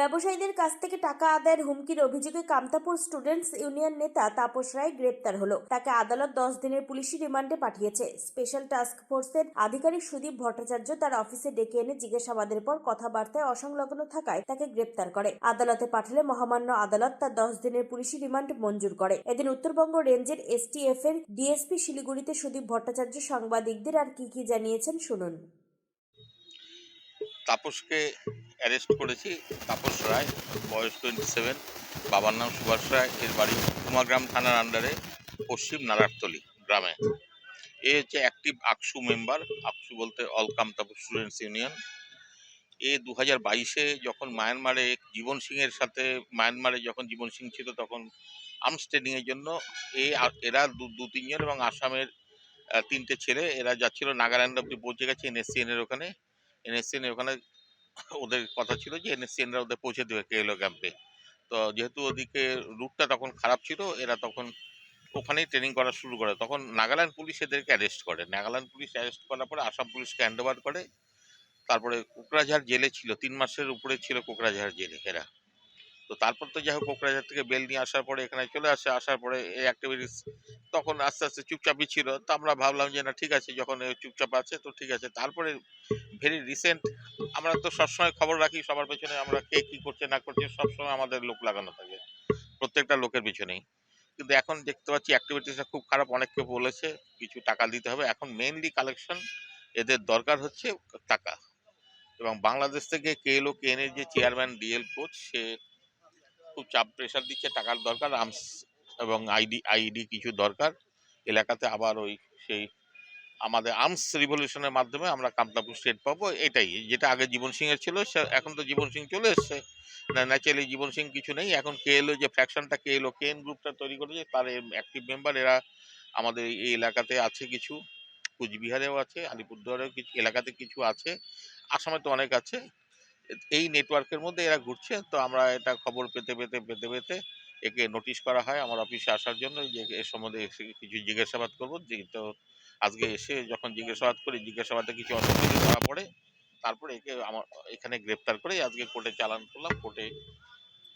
ব্যবসায়ীদের কাছ থেকে টাকা আদায়ের হুমকির অভিযোগে কামতাপুর স্টুডেন্টস ইউনিয়ন নেতা তাপস রায় গ্রেপ্তার হলো। তাকে আদালত দশ দিনের পুলিশি রিমান্ডে পাঠিয়েছে। স্পেশাল টাস্ক ফোর্সের আধিকারিক সুদীপ ভট্টাচার্য তার অফিসে ডেকে এনে জিজ্ঞাসাবাদের পর কথাবার্তায় অসংলগ্ন থাকায় তাকে গ্রেপ্তার করে। আদালতে পাঠালে মহামান্য আদালত তার দশ দিনের পুলিশি রিমান্ড মঞ্জুর করে। এদিন উত্তরবঙ্গ রেঞ্জের এসটিএফ এর ডিএসপি শিলিগুড়িতে সুদীপ ভট্টাচার্য সাংবাদিকদের আর কি কি জানিয়েছেন শুনুন। তাপসকে অ্যারেস্ট করেছি। তাপস রায়, বয়স টোয়েন্টি সেভেন বাবার নাম সুভাষ রায়, এর বাড়ি কুমাগ্রাম থানার আন্ডারে পশ্চিম নারায়ণতলি গ্রামে। এ হচ্ছে অ্যাক্টিভ আকসু মেম্বার আকসু বলতে অল তাপস স্টুডেন্টস ইউনিয়ন এ দু হাজার বাইশে যখন মায়ানমারে জীবন সিংয়ের সাথে, মায়ানমারে যখন জীবন সিং ছিল তখন আর্মস ট্রেনিংয়ের জন্য এ এরা দু তিনজন এবং আসামের তিনটে ছেলে, এরা যাচ্ছিল, নাগাল্যান্ড অব্দি পৌঁছে গেছে এনএসসিএন এর ওখানে। এনএসসিএন ওখানে ওদের কথা ছিল যে এনএসসিএনরা ওদের পৌঁছে দেবে কেএলও ক্যাম্পে তো যেহেতু ওদিকে রুটটা তখন খারাপ ছিল, এরা তখন ওখানেই ট্রেনিং করা শুরু করে। তখন নাগাল্যান্ড পুলিশ এদেরকে অ্যারেস্ট করে। নাগাল্যান্ড পুলিশ অ্যারেস্ট করার পরে আসাম পুলিশকে হ্যান্ড করে। তারপরে কোকরাঝাড় জেলে ছিল, তিন মাসের উপরে ছিল কোকরাঝাড় জেলে এরা। তো তারপর তো যাই হোক কোকরাঝাড় থেকে বেল নিয়ে আসার পরে এখানে চলে আসে। আসার পরে এই অ্যাক্টিভিটিস তখন আস্তে আস্তে চুপচাপই ছিল তো আমরা ভাবলাম যে, না, ঠিক আছে, যখন চুপচাপ আছে, তো ঠিক আছে। তারপরে ভেরি রিসেন্ট আমরা তো সবসময় খবর রাখি, সবার পেছনে আমরা কে কী করছে, না করছে, সবসময় আমাদের লোক লাগানো থাকে, প্রত্যেকটা লোকের পিছনেই। কিন্তু এখন দেখতে পাচ্ছি অ্যাক্টিভিটিসটা খুব খারাপ অনেককে বলেছে কিছু টাকা দিতে হবে। এখন মেনলি কালেকশন এদের দরকার হচ্ছে টাকা। এবং বাংলাদেশ থেকে কেএলও কেএনের যে চেয়ারম্যান ডিএল কোচ সে খুব চাপ প্রেশার দিচ্ছে, টাকার দরকার আর্মস এবং আইডি আইডি কিছু দরকার। এলাকাতে আবার ওই সেই আমাদের আর্মস রিভলিউশনের মাধ্যমে আমরা কামতাপুর স্টেট পাবো, এটাই। যেটা আগে জীবন সিং এর ছিল এখন তো জীবন সিং চলে এসছে। ন্যাচারালি জীবন সিং কিছু নেই। এখন কেএলও যে ফ্যাকশনটা ফ্র্যাকশনটা কেএলও কেএন গ্রুপটা তৈরি করেছে, তার অ্যাক্টিভ মেম্বার এরা আমাদের এই এলাকাতে আছে কিছু। কুচবিহারেও আছে, আলিপুরদুয়ারেও কিছু, এলাকাতে কিছু আছে। আসামে তো অনেক আছে। এই নেটওয়ার্কের মধ্যে এরা ঘুরছে। তো আমরা এটা খবর পেতে পেতে পেতে পেতে একে নোটিশ করা হয় আমার অফিসে আসার জন্য যে এর সম্বন্ধে কিছু জিজ্ঞাসাবাদ করব। তো আজকে এসে যখন জিজ্ঞাসাবাদ করি জিজ্ঞাসাবাদে কিছু অসুবিধা ধরা পড়ে তারপরে একে আমার এখানে গ্রেপ্তার করে আজকে কোর্টে চালান করলাম। কোর্টে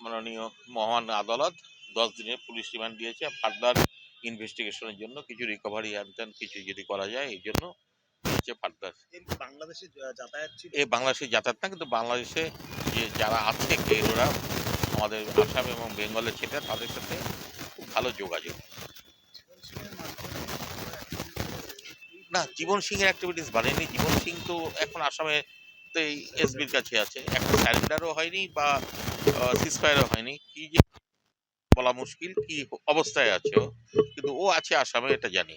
মাননীয় মহান আদালত দশ দিনের পুলিশ রিমান্ড দিয়েছে। ফার্দার ইনভেস্টিগেশনের জন্য কিছু রিকভারি হ্যান কিছু যদি করা যায় এই জন্য হচ্ছে এর বাংলাদেশে যাতায়াত ছিল? এ বাংলাদেশে যাতায়াত না কিন্তু বাংলাদেশে যে যারা আছে কেরোরা আমাদের আসাম এবং বেঙ্গলের ছেলে তাদের সাথে খুব ভালো যোগাযোগ। না জীবন সিং এর অ্যাক্টিভিটিস বাড়েনি। জীবন সিং তো এখন আসামে এই এসবির কাছে আছে। এখন স্যারেন্ডারও হয়নি বা সিসফায়ারও হয়নি। কি যে বলা মুশকিল কি অবস্থায় আছে কিন্তু ও আছে আসামে এটা জানি।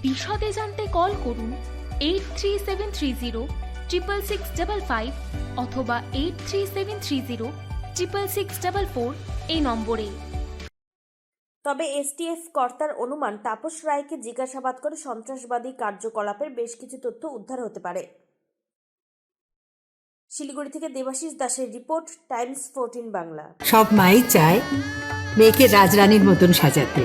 বিশদে জানতে কল করুন eight three seven three zero triple six double five অথবা eight three seven three zero triple six double four এই নম্বরে। তবে এসটিএফ কর্তার অনুমান তাপস রায়কে জিজ্ঞাসাবাদ করে সন্ত্রাসবাদী কার্যকলাপের বেশ কিছু তথ্য উদ্ধার হতে পারে। শিলিগুড়ি থেকে দেবাশিস দাসের রিপোর্ট টাইমস ফোরটিন বাংলা। সব মাই চায় মেয়েকে রাজরানীর মতন সাজাতে।